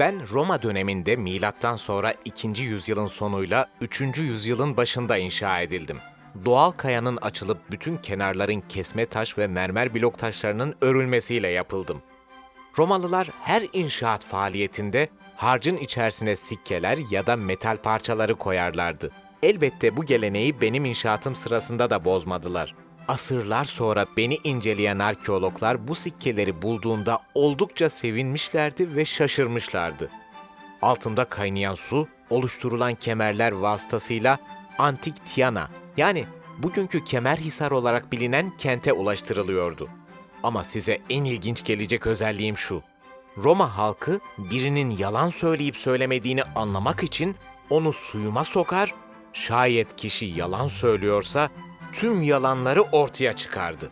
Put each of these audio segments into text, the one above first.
Roma döneminde milattan sonra 2. yüzyılın sonuyla 3. yüzyılın başında inşa edildim. Doğal kayanın açılıp bütün kenarların kesme taş ve mermer blok taşlarının örülmesiyle yapıldım. Romalılar her inşaat faaliyetinde harcın içerisine sikkeler ya da metal parçaları koyarlardı. Elbette bu geleneği benim inşaatım sırasında da bozmadılar. Asırlar sonra beni inceleyen arkeologlar bu sikkeleri bulduğunda oldukça sevinmişlerdi ve şaşırmışlardı. Altında kaynayan su, oluşturulan kemerler vasıtasıyla antik Tiana yani bugünkü Kemerhisar olarak bilinen kente ulaştırılıyordu. Ama size en ilginç gelecek özelliğim şu. Roma halkı birinin yalan söyleyip söylemediğini anlamak için onu suyuma sokar, şayet kişi yalan söylüyorsa tüm yalanları ortaya çıkardı.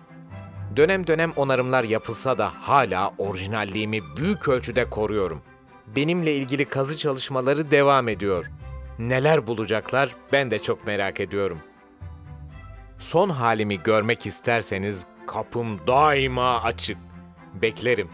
Dönem dönem onarımlar yapılsa da hala orijinalliğimi büyük ölçüde koruyorum. Benimle ilgili kazı çalışmaları devam ediyor. Neler bulacaklar ben de çok merak ediyorum. Son halimi görmek isterseniz kapım daima açık. Beklerim.